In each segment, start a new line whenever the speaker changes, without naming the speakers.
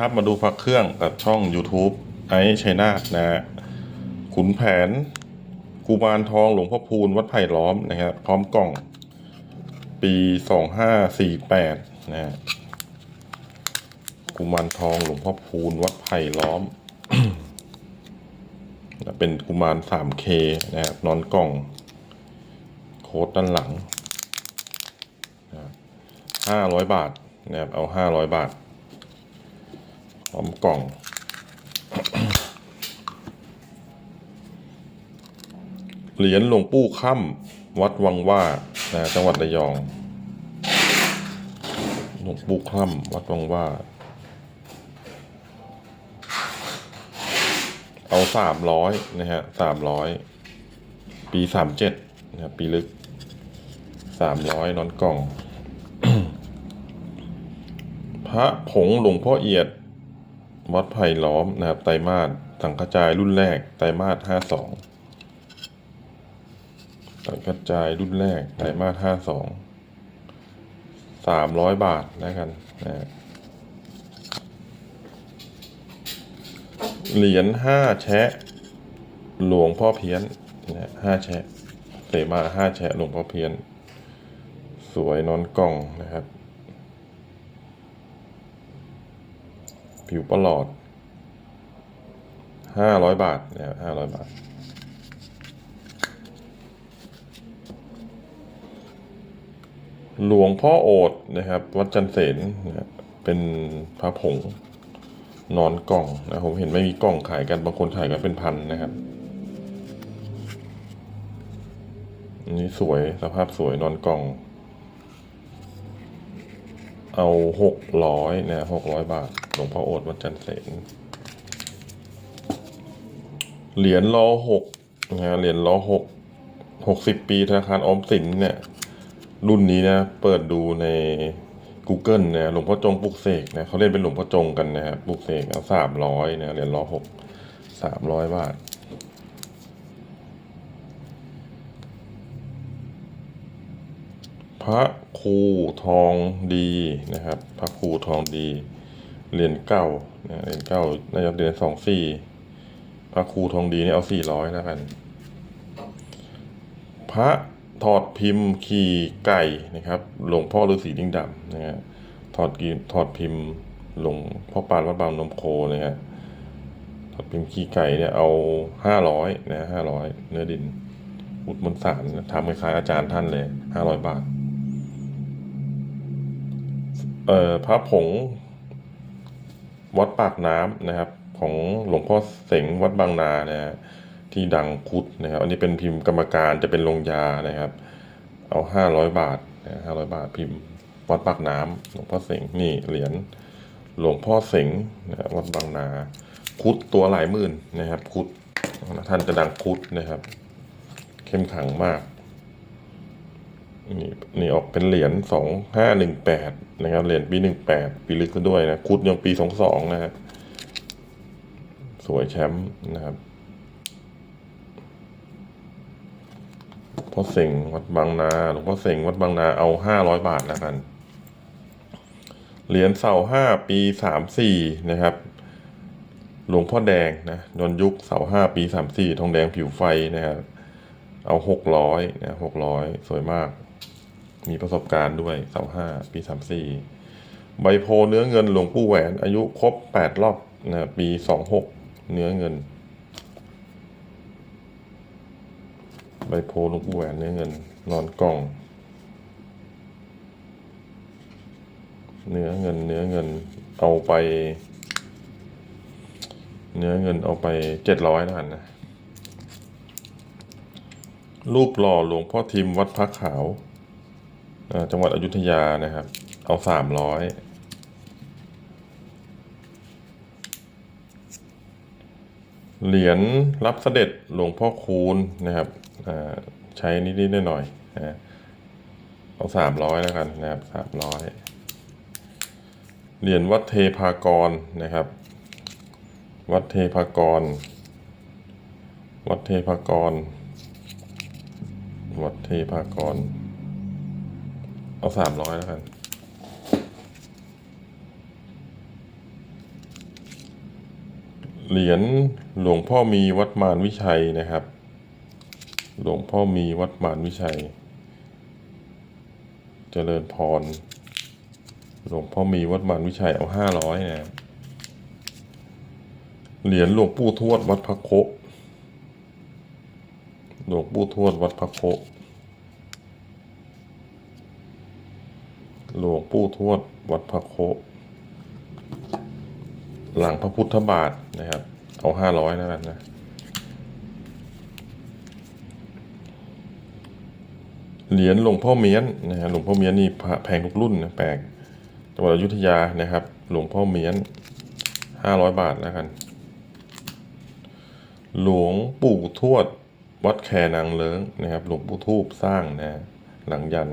ครับมาดูพักเครื่องกับช่อง YouTube ไอชัยนาทนะฮะขุนแผนกุมารทองหลวงพ่อพูนวัดไผ่ล้อมนะครับพร้อมกล่อง ปีสองห้าสี่แปดนะฮะกุมารทองหลวงพ่อพูนวัดไผ่ล้อม เป็นกุมาร 3K นะครับนอนกล่อง โค้ดด้านหลังห้าร้อยบาทนะครับเอาห้าร้อยบาท อมกล่อง เหรียญหลวงปู่ค่ำวัดวังว่านะจังหวัดระยอง หลวงปู่ค่ำวัดวังว่า เอาสามร้อยนะฮะสามร้อยปีสามเจ็ดนะครับปีลึกสามร้อยนอนกล่อง พระผงหลวงพ่อเอียด วัดไผ่ล้อมนะครับไตรมาสสังกระจายรุ่นแรกไตรมาสห้าสองสังกระจายรุ่นแรกไตรมาสห้าสองสามร้อยบาทแล้วกันนะเหรียญห้าแชะ หลวงพ่อเพี้ยนนะห้าแชะเสมาห้าแชะหลวงพ่อเพี้ยน สวยนอนกล่องนะครับ ผิวประหลอดห้าร้อยบาทนะครับห้าร้อยบาท หลวงพ่อโอดนะครับ วัดจันเสนนะเป็นพระผงนอนกล่องนะผมเห็นไม่มีกล่องขายกันบางคนขายกันเป็นพันนะครับอันนี้สวยสภาพสวยนอนกล่อง เอาหกร้อยนะหกร้อยบาท หลวงพ่อโอดวัดจันเสนเหรียญล้อหกนะฮะเหรียญล้อหกหกสิบปีธนาคารออมสินเนี่ย รุ่นนี้นะ เปิดดูใน Google นะหลวงพ่อจงปลุกเสกนะเขาเล่นเป็นหลวงพ่อจงกันนะครับปลุกเสกเอาสามร้อยนะเหรียญล้อหกสามร้อยบาทพระครูทองดีนะครับ พระครูทองดี เหรียญเก้านะเหรียญเก้าน่าจะเหรียญสองสี่พระครูทองดีเนี่ยเอาสี่ร้อยแล้วกัน พระถอดพิมพ์ขี่ไก่นะครับ หลวงพ่อฤาษีลิงดำนะฮะถอดกีถอดพิมพ์หลวงพ่อปานวัดบางนมโคนะฮะถอดพิมพ์ขี่ไก่เนี่ยเอาห้าร้อยนะห้าร้อยเนื้อดิน อุดมนสารทำคล้ายอาจารย์ท่านเลยห้าร้อยบาทเอ่อพระผง วัดปากน้ำนะครับ ของหลวงพ่อเสงวัดบางนานะฮะที่ดังคุดนะครับ อันนี้เป็นพิมพ์กรรมการจะเป็นลงยานะครับ เอาห้าร้อยบาทห้าร้อยบาทพิมพ์ วัดปากน้ำหลวงพ่อเสงนี่เหรียญหลวงพ่อเสงนะวัดบางนา คุดตัวหลายหมื่นนะครับ คุดท่านจะดังคุดนะครับ เข้มขังมาก นี่นี่ออกเป็นเหรียญสองห้าหนึ่งแปดนะครับ เหรียญปีหนึ่งแปดปีลึกก็ด้วยนะ คุดยังปีสองสองนะครับสวยแชมป์นะครับพ่อเสงวัดบางนาหลวงพ่อเสงวัดบางนาเอาห้าร้อยบาทแล้วกัน เหรียญเสาห้าปีสามสี่นะครับ หลวงพ่อแดงนะยนยุคเสาห้าปีสามสี่ทองแดงผิวไฟนะครับ เอาหกร้อยนะหกร้อยสวยมาก มีประสบการณ์ด้วยเสาห้าปีสามสี่ใบโพเนื้อเงินหลวงปู่แหวน อายุครบแปดรอบนะปีสองหกเนื้อเงิน ใบโพหลวงปู่แหวนเนื้อเงิน นอนกล่อง เนื้อเงินเนื้อเงินเอาไป เนื้อเงินเอาไปเจ็ดร้อยแล้วกันนะ รูปหล่อหลวงพ่อทิมวัดพระขาว จังหวัดอยุธยานะครับ เอาสามร้อยเหรียญรับเสด็จหลวงพ่อคูณนะครับใช้นิดๆหน่อยๆนะเอาสามร้อยแล้วกันนะครับสามร้อยเหรียญวัดเทพากรนะครับ วัดเทพากร วัดเทพากร วัดเทพากร เอาสามร้อยแล้วกันเหรียญหลวงพ่อมีวัดมารวิชัยนะครับ หลวงพ่อมีวัดมารวิชัย เจริญพร หลวงพ่อมีวัดมารวิชัยเอาห้าร้อยนะเหรียญหลวงปู่ทวดวัดพระโค หลวงปู่ทวดวัดพระโคหลวงปู่ทวดวัดพระโคหลังพระพุทธบาทนะครับ เอาห้าร้อยแล้วกันนะเหรียญหลวงพ่อเมียนนะฮะหลวงพ่อเมียนนี่แพงทุกรุ่นนะแปลกจังหวัดอยุธยานะครับ หลวงพ่อเมียนห้าร้อยบาทแล้วกัน หลวงปู่ทวด วัดแคนางเลิ้งนะครับหลวงปู่ทูบสร้างนะหลังยัน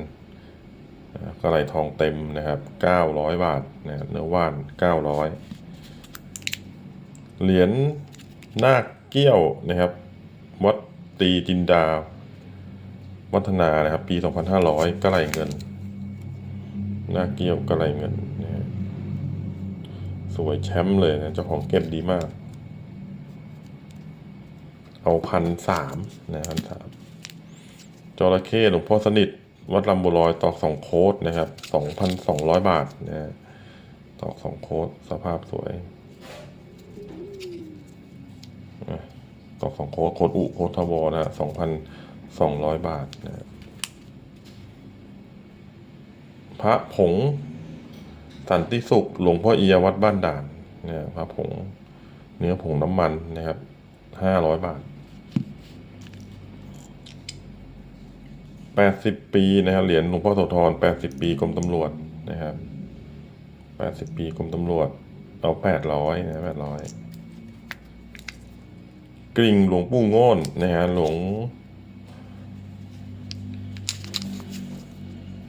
กระไหลทองเต็มนะครับเก้าร้อยบาทนะเนื้อว่านเก้าร้อยเหรียญนาคเกี้ยวนะครับ วัดตีจินดา วัฒนานะครับ ปี 2500กระไหลเงินหน้าเกี้ยวกระไหลเงินนะสวยแชมป์เลยนะเจ้าของเก็บดีมาก เอาพันสามนะพันสามจระเข้หลวงพ่อสนิท วัดลำบุรอยตอกสองโคดนะครับสองพันสองร้อยบาทนะตอกสองโคดสภาพสวยตอกสองโคดโคดอุโคดทวนะสองพันสองร้อยบาทนะพระผงสันติสุขหลวงพ่อเอียวัดบ้านด่านเนี่ยพระผงเนื้อผงน้ำมันนะครับห้าร้อยบาท แปดสิบปีนะครับเหรียญหลวงพ่อโสธรแปดสิบปีกรมตำรวจนะครับแปดสิบปีกรมตำรวจเอาแปดร้อยนะแปดร้อยกริ่งหลวงปู่ง่นนะฮะหลวง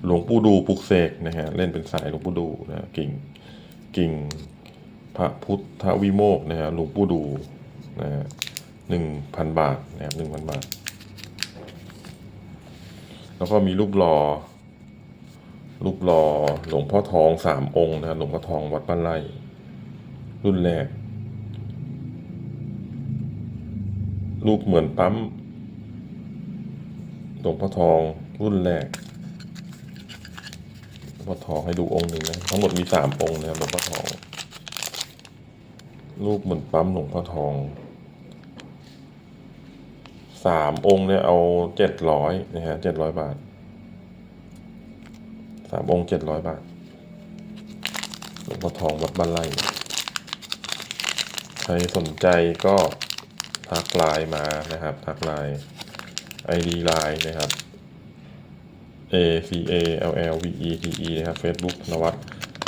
หลวงปู่ดูปลุกเสกนะฮะเล่นเป็นสายหลวงปู่ดูนะกิ่งกิ่งพระพุทธวิโมกนะฮะหลวงปู่ดูนะฮะหนึ่งพันบาทนะครับหนึ่งพันบาท แล้วก็มีรูปหล่อรูปหล่อหลวงพ่อทองสามองค์นะครับหลวงพ่อทองวัดบ้านไร่รุ่นแรก รูปเหมือนปั๊มหลวงพ่อทองรุ่นแรกหลวงพ่อทองให้ดูองค์หนึ่งนะทั้งหมดมีสามองค์นะครับหลวงพ่อทอง รูปเหมือนปั๊มหลวงพ่อทอง สามองค์เนี่ยเอาเจ็ดร้อยนะฮะเจ็ดร้อยบาทสามองค์เจ็ดร้อยบาทหลวงพ่อทองวัดบ้านไร่ใครสนใจก็ทักไลน์มานะครับทักไลน์ ID ไลน์นะครับ A C A L L V E T E นะครับ Facebook นวัด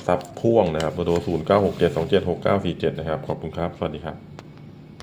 ซับพ่วงนะครับเบอร์โทร0 9 6 7 2 7 6 9 4 7นะครับ ขอบคุณครับ สวัสดีครับ